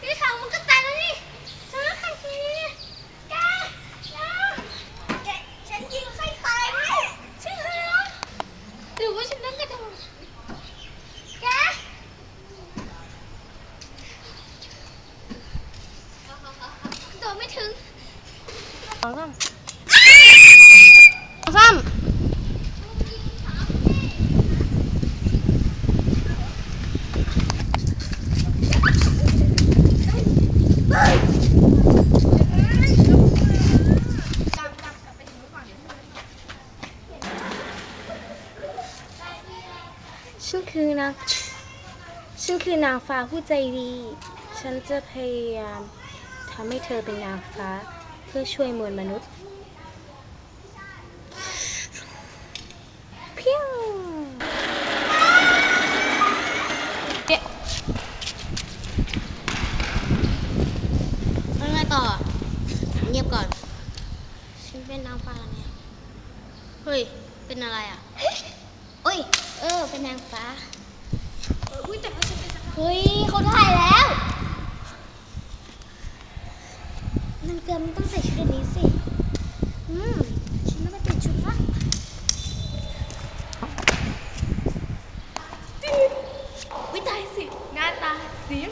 พี่สาวมันก็ตายแล้วนี่ฉันใครทีนี่แกแล้วแกฉันยิงใครตายไหมใช่เหรอหรือว่าฉันนั่งกระโดดแกโดดไม่ถึงสองซ้ำสองซ้ำ ฉันคือนางฉันคือนางฟ้าผู้ใจดี ฉันจะพยายามทำให้เธอเป็นนางฟ้าเพื่อช่วยมวลมนุษย์เพียงเอ๊ะแล้วไงต่อ เงียบก่อน ฉันเป็นนางฟ้าแล้วเนี่ย เฮ้ย เป็นอะไรอะ เอ้ย เออ เป็นนางฟ้า อุ้ยแต่ว่าฉันเป็นเฮ้ยเขาถ่ายแล้วนางเตือนมันต้องใส่ชุดอันนี้สิ อืมฉันไม่ไปเปลี่ยนชุดละวิตายสิ หน้าตาเสียง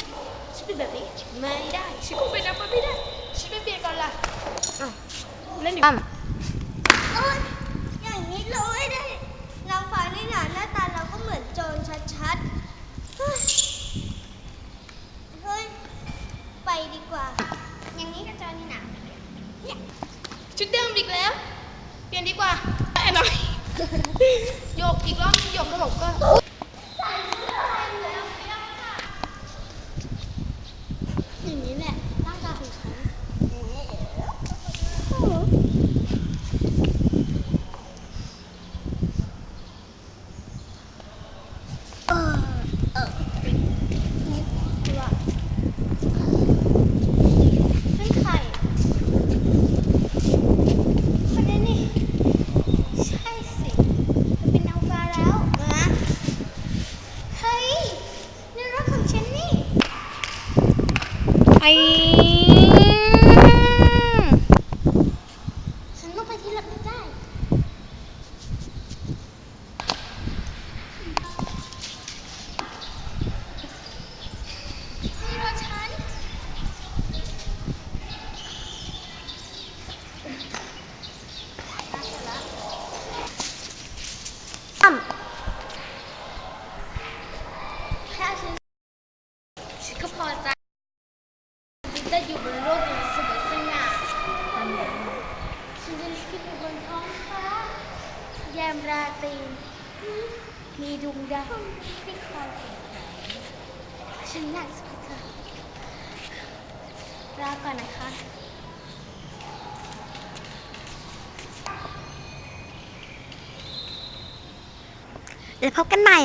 ฉันเป็นแบบนี้ไม่ได้ฉันคงเป็นนักบอลไม่ได้ฉันไปเปลี่ยนก่อนล่ะอ้าวเล่นอยู่ตั้มเอ้ยอย่างนี้เราไม่ได้นางฟ้านี่หนาหน้าตาเราก็เหมือนโจรชัดๆ เฮ้ยเฮ้ย ไปดีกว่า อย่างนี้ก็โจรนี่หนาเนี่ย ชุดเดิมอีกแล้ว เปลี่ยนดีกว่าไอ้หน่อยโยกอีกรอบโยกแล้วบอกก็งนี้แหละร่างกายของฉัน เออเออนิดว่าให้ใครคนนี้นี่ ใช่สิมันเป็นนางฟ้าแล้วนะเฮ้ยนี่รถของฉันนี่ ไอ้ฉันต้องไปที่หลับไม่ได้นี่รถฉัน ตั้ม แค่ฉันฉันก็พอใจฉันจะอยู่บนโลกอย่างสวยสง่าฉันจะขึ้ นท้องฟ้ายามราตรีมีดวงดาวที่คอยฉันอยากจะไปเจอลาก่อนนะคะเดี๋ยวพบกันใหม่